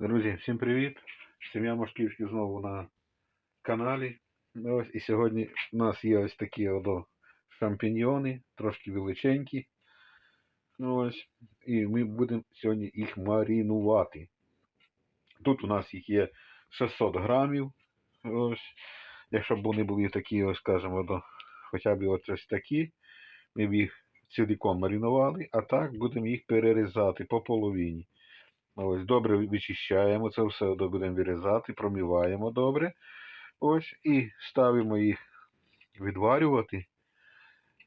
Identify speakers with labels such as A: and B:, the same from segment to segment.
A: Друзі, всім привіт! Сім'я Мошківський знову на каналі. Ось, і сьогодні у нас є ось такі одо шампіньйони, трошки величенькі. Ну, Ось, і ми будемо сьогодні їх марінувати. Тут у нас їх є 600 грамів. Ось. Якщо б вони були такі, ось, скажімо, одо, хоча б ось ось такі, ми б їх ціліком маринували, а так будемо їх перерізати по половині. Ось, добре вичищаємо це все, будемо вирізати, промиваємо добре. Ось, і ставимо їх відварювати.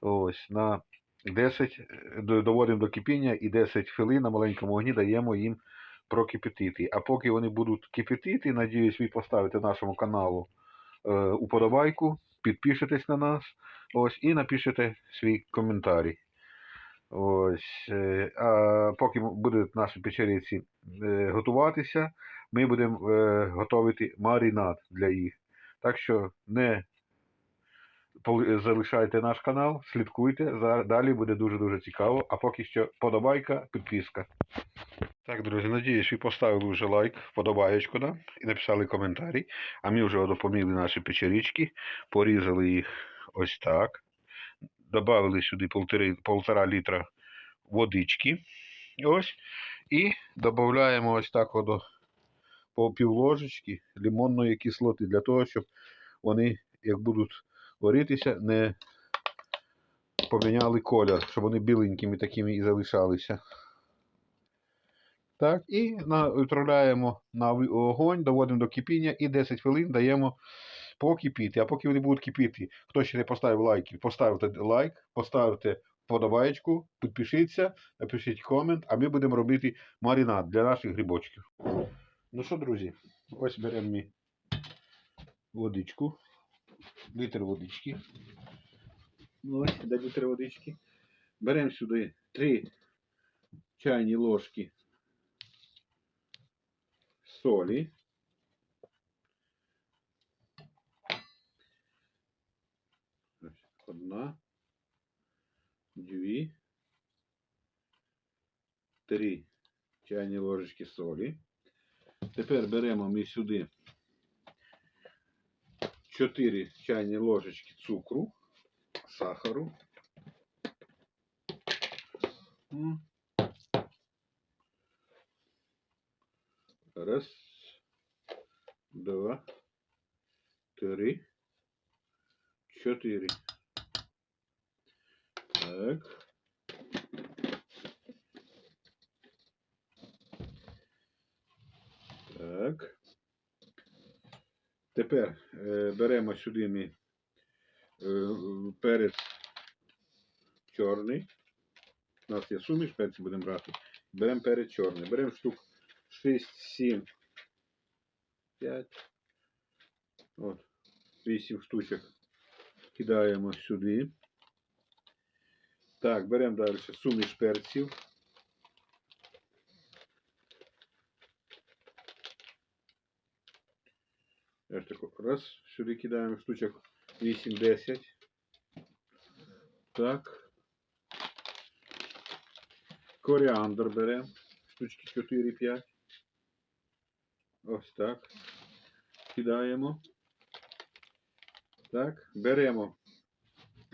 A: Ось, на 10, е, доводимо до кипіння і 10 хвилин на маленькому вогні даємо їм прокипятити. А поки вони будуть кипятити, надіюсь, ви поставите нашому каналу е, уподобайку, підпишетесь на нас ось, і напишете свій коментарі. Ось, е, а поки будуть наші печериці е, готуватися, ми будемо е, готувати маринад для їх. Так що не залишайте наш канал, слідкуйте, далі буде дуже-дуже цікаво. А поки що подобайка, підписка. Так, друзі, надіюсь, ви поставили вже лайк, подобаєчку, да? і написали коментарі. А ми вже допомігли наші печерички, порізали їх ось так. Добавили сюди полтори, полтора літра водички. Ось. І додаємо ось так от по пів ложечки лимонної кислоти для того, щоб вони, як будуть варитися, не поміняли колір, щоб вони біленькими такими і залишалися. Так, і відправляємо на ви- огонь, доводимо до кипіння і 10 хвилин даємо покипіти. А поки вони будуть кипіти, хто ще не поставив лайки, поставте лайк, поставте подобаєчку, підпишіться, напишіть комент, а ми будемо робити маринад для наших грибочків. Ну що, друзі, ось беремо ми водичку, літр водички. Ну, Ось, де літр водички. Беремо сюди 3 чайні ложки солі. Ось Одна, дві, три. Чайні ложечки солі. Тепер беремо ми сюди 4 чайні ложечки цукру, сахару. Раз, два, три, чотири. Так. Так. Тепер е, беремо сюди ми е, перець чорний. У нас є суміш, перці будемо брати. Беремо перець чорний. Беремо штук 6, 7, 5. От, 8 штучок кидаємо сюди. Так, беремо далі суміш перців. Ось тако, раз, сюди кидаємо штучок 8-10. Так. Коріандр беремо. Штучки 4-5. Ось так. Кидаємо. Так. Беремо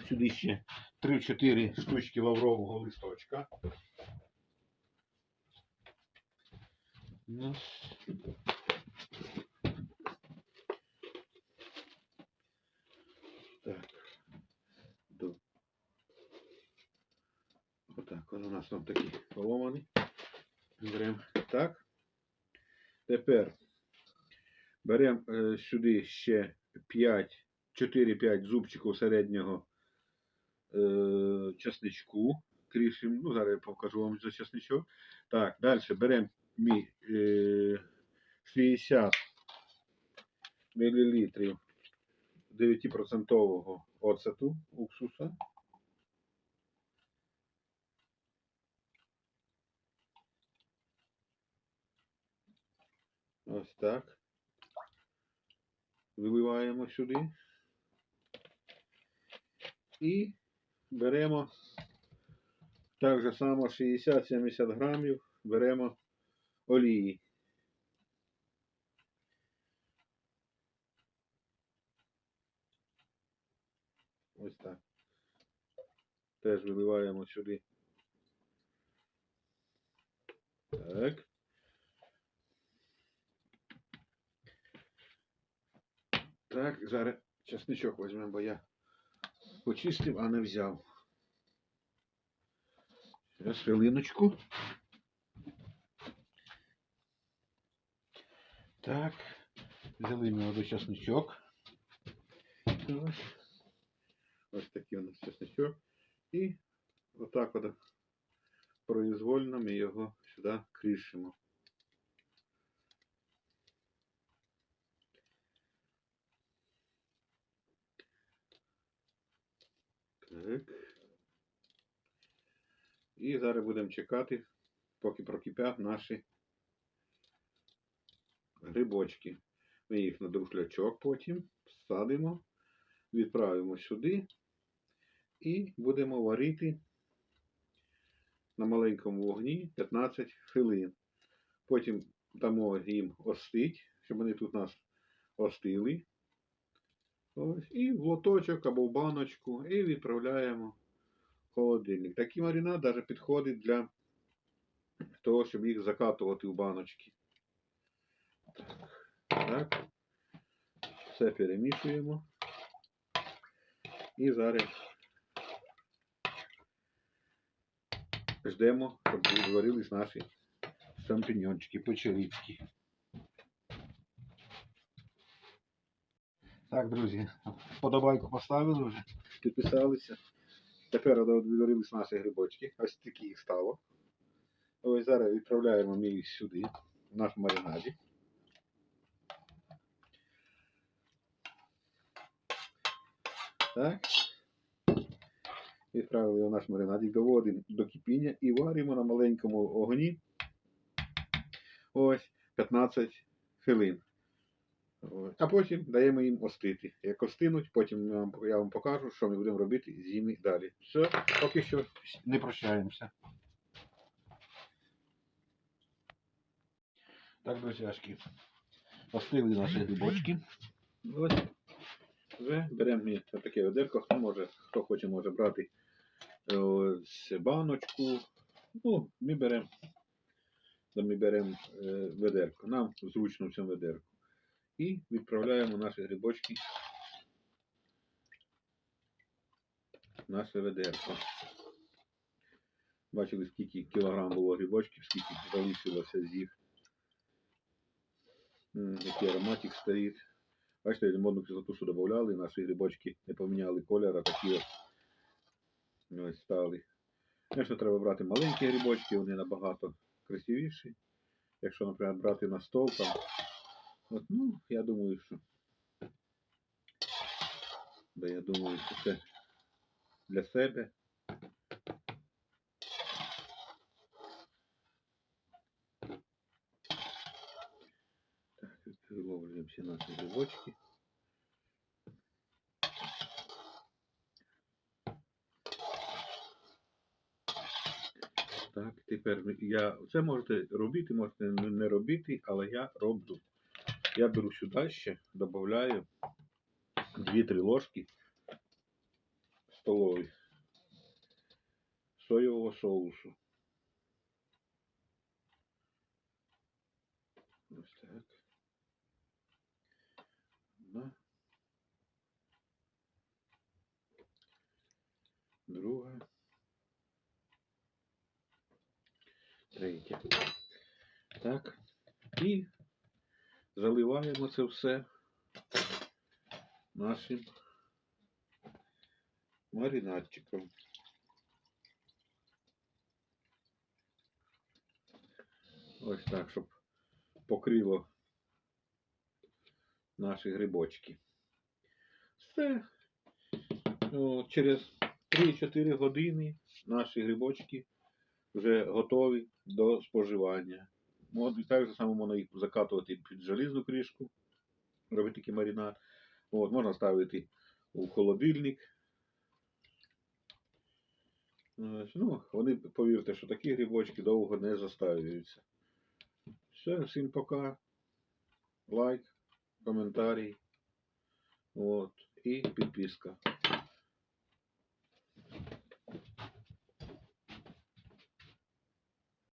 A: сюди ще 3-4 штучки лаврового листочка. Так. До. Отак. Он у нас там такі поломані. Беремо так. Тепер беремо е, сюди ще 5, 4-5 зубчиків середнього е, чесничку. Крішим, ну зараз я покажу вам за чесничок. Так, далі беремо ми е, 60 мл 9% оцету уксуса. Ось так. Виливаємо сюди. І беремо так же само 60-70 грамів беремо олії. Ось так. Теж виливаємо сюди. Так. Так, зараз чесничок візьмемо, бо я почистив, а не взяв. Зараз хвилиночку. Так, взяли молодой часничок. Ось. Ось такий у нас часничок. І отак от произвольно ми його сюди кришимо. Так. І зараз будемо чекати, поки прокипять наші грибочки. Ми їх на друшлячок потім садимо, відправимо сюди і будемо варити на маленькому вогні 15 хвилин. Потім дамо їм остить, щоб вони тут нас остили. Ось, і в лоточок або в баночку, і відправляємо холодильник. Такий маринад навіть підходить для того, щоб їх закатувати в баночки. Так. так. Все перемішуємо. І зараз ждемо, щоб зварились наші шампіньончики по-чилицьки. Так, друзі, подобайку поставили вже, підписалися. Тепер відварились наші грибочки. Ось такі їх стало. Ось зараз відправляємо ми їх сюди, в наш маринаді. Так. Відправили його наш маринадик, доводимо до кипіння і варимо на маленькому огні. Ось 15 хвилин. А потім даємо їм остити. Як остинуть, потім я вам, покажу, що ми будемо робити з ними далі. Все, поки що не прощаємося. Так, друзяшки, остили наші грибочки. Ось. Вже беремо ми таке ведерко, хто може, хто хоче, може брати ось баночку. Ну, ми беремо ми беремо е, ведерко. Нам зручно в цьому ведерку. І відправляємо наші грибочки в наше ведерко. Бачили, скільки кілограм було грибочків, скільки залишилося з. Який ароматик стоїть. Бачите, модну кислоту, що додавали, наші грибочки не поміняли колір, а такі ось стали. Звісно, треба брати маленькі грибочки, вони набагато красивіші. Якщо, наприклад, брати на стол, там, от, ну, я думаю, що. Да, я думаю, що це для себе. Так, всі наші грибочки. Так, тепер я це можете робити, можете не робити, але я роблю. Я беру сюди ще, додаю 2-3 ложки столові соєвого соусу. Ось так. Одна. Друга. Третя. Так. І заливаємо це все нашим маринадчиком. Ось так, щоб покрило наші грибочки. Все. О, через 3-4 години наші грибочки вже готові до споживання. Так само можна їх закатувати під желізну кришку, робити такий маринад. От, можна ставити у холодильник. Ну, вони, повірте, що такі грибочки довго не застаюються. Все, всім пока. Лайк, коментарій. От, і підписка.